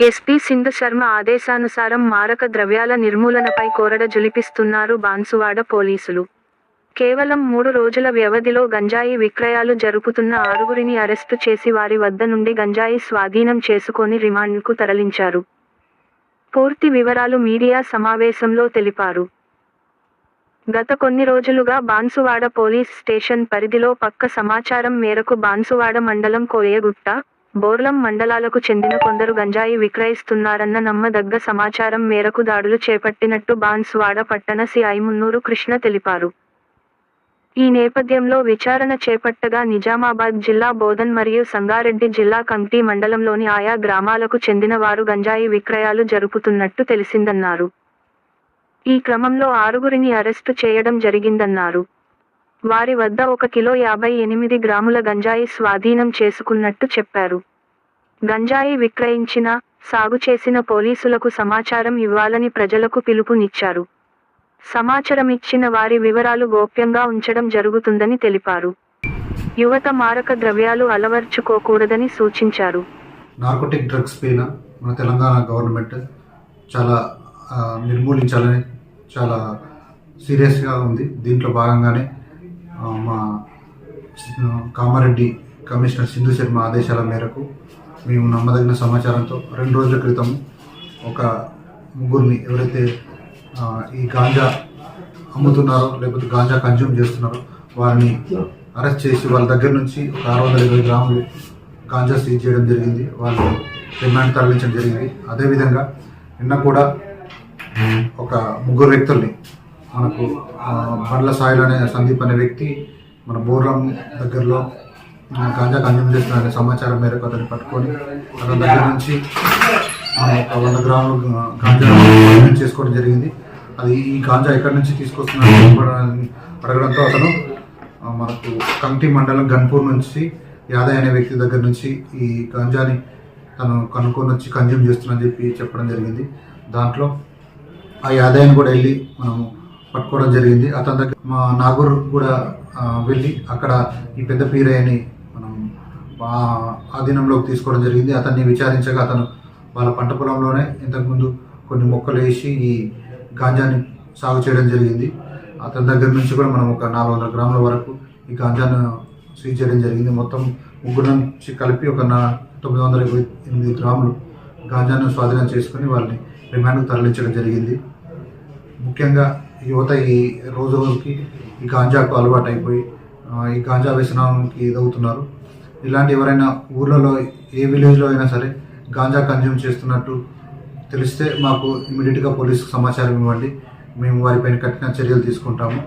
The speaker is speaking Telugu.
ఎస్పీ సింధు శర్మ ఆదేశానుసారం మారక ద్రవ్యాల నిర్మూలనపై కోరడ జులిపిస్తున్నారు బాన్సువాడ పోలీసులు. కేవలం మూడు రోజుల వ్యవధిలో గంజాయి విక్రయాలు జరుపుతున్న ఆరుగురిని అరెస్టు చేసి వారి వద్ద నుండి గంజాయి స్వాధీనం చేసుకొని రిమాండ్కు తరలించారు. పూర్తి వివరాలు మీడియా సమావేశంలో తెలిపారు. గత కొన్ని రోజులుగా బాన్సువాడ పోలీస్ స్టేషన్ పరిధిలో పక్క సమాచారం మేరకు బాన్సువాడ మండలం కోయగుట్ట బోర్లం మండలాలకు చెందిన కొందరు గంజాయి విక్రయిస్తున్నారన్న నమ్మదగ్గ సమాచారం మేరకు దాడులు చేపట్టినట్టు బాన్స్వాడ పట్టణ సిఐ మున్నూరు కృష్ణ తెలిపారు. ఈ నేపథ్యంలో విచారణ చేపట్టగా నిజామాబాద్ జిల్లా బోధన్ మరియు సంగారెడ్డి జిల్లా కమిటీ మండలంలోని ఆయా గ్రామాలకు చెందిన వారు గంజాయి విక్రయాలు జరుపుతున్నట్టు తెలిసిందన్నారు. ఈ క్రమంలో ఆరుగురిని అరెస్టు చేయడం జరిగిందన్నారు. వారి వద్ద ఒక కిలో యాభై ఎనిమిది గ్రాముల గంజాయి స్వాధీనం చేసుకున్నట్టు చెప్పారు. గంజాయి విక్రయించిన సాగు చేసిన పోలీసులకు సమాచారం ఇవ్వాలని ప్రజలకు పిలుపునిచ్చారు. సమాచారం ఇచ్చిన వారి వివరాలు గోప్యంగా ఉంచడం జరుగుతుందని తెలిపారు. యువత మారక ద్రవ్యాలు అలవర్చుకోకూడదని సూచించారు. నార్కోటిక్ డ్రగ్స్ పైన మన తెలంగాణ గవర్నమెంట్ చాలా నిర్మూలించాలని చాలా సీరియస్గా ఉంది. దీంట్లో భాగంగానే మా కామారెడ్డి కమిషనర్ సింధు శర్మ ఆదేశాల మేరకు మేము నమ్మదగిన సమాచారంతో రెండు రోజుల క్రితం ఒక ముగ్గురిని ఎవరైతే ఈ గాంజా అమ్ముతున్నారో లేకపోతే గాంజా కన్జ్యూమ్ చేస్తున్నారో వారిని అరెస్ట్ చేసి వాళ్ళ దగ్గర నుంచి ఒక ఆరు వందల ఇరవై గ్రాములు గాంజా సీజ్ చేయడం జరిగింది. వాళ్ళు రిమాండ్ తరలించడం జరిగింది. అదేవిధంగా నిన్న కూడా ఒక ముగ్గురు వ్యక్తుల్ని మనకు బండ్ల సాయిల్ అనే సందీప్ అనే వ్యక్తి మన బోర్లం దగ్గరలో ఆ, గాంజా కన్జ్యూమ్ చేస్తున్న సమాచారం మేరకు అతన్ని పట్టుకొని అతని దగ్గర నుంచి మన ఒక వంద గ్రాములు గాంజా చేసుకోవడం జరిగింది. అది ఈ గాంజా ఎక్కడి నుంచి తీసుకొస్తున్నారు అడగడంతో అతను మనకు కంటి మండలం గన్పూర్ నుంచి యాదయ్య అనే వ్యక్తి దగ్గర నుంచి ఈ గంజాని తను కనుక్కొని వచ్చి కన్జ్యూమ్ చేస్తున్నా చెప్పి చెప్పడం జరిగింది. దాంట్లో ఆ యాదయ్యని కూడా వెళ్ళి మనము పట్టుకోవడం జరిగింది. అతని దగ్గర మా నాగూర్ కూడా వెళ్ళి అక్కడ ఈ పెద్ద పీరయ్యని మనం ఆధీనంలోకి తీసుకోవడం జరిగింది. అతన్ని విచారించగా అతను వాళ్ళ పంట పొలంలోనే ఇంతకుముందు కొన్ని మొక్కలు వేసి ఈ గాంజాని సాగు చేయడం జరిగింది. అతని దగ్గర నుంచి కూడా మనం ఒక నాలుగు వందల గ్రాముల వరకు ఈ గాంజాను సీజ్ చేయడం జరిగింది. మొత్తం ముగ్గురు నుంచి కలిపి ఒక నా తొమ్మిది వందల ఇరవై ఎనిమిది గ్రాములు గాంజాను స్వాధీనం చేసుకుని వాళ్ళని రిమాండ్కు తరలించడం జరిగింది. ముఖ్యంగా యువత ఈ రోజు రోజుకి ఈ గాంజాకు అలవాటు అయిపోయి ఈ గాంజా వ్యసనానికి ఇదవుతున్నారు ఇలాంటి ఎవరైనా ఊర్లలో ఏ విలేజ్లో అయినా సరే గాంజా కన్జ్యూమ్ చేస్తున్నట్టు తెలిస్తే మాకు ఇమీడియట్గా పోలీసుకు సమాచారం ఇవ్వండి. మేము వారిపైన కఠిన చర్యలు తీసుకుంటాము.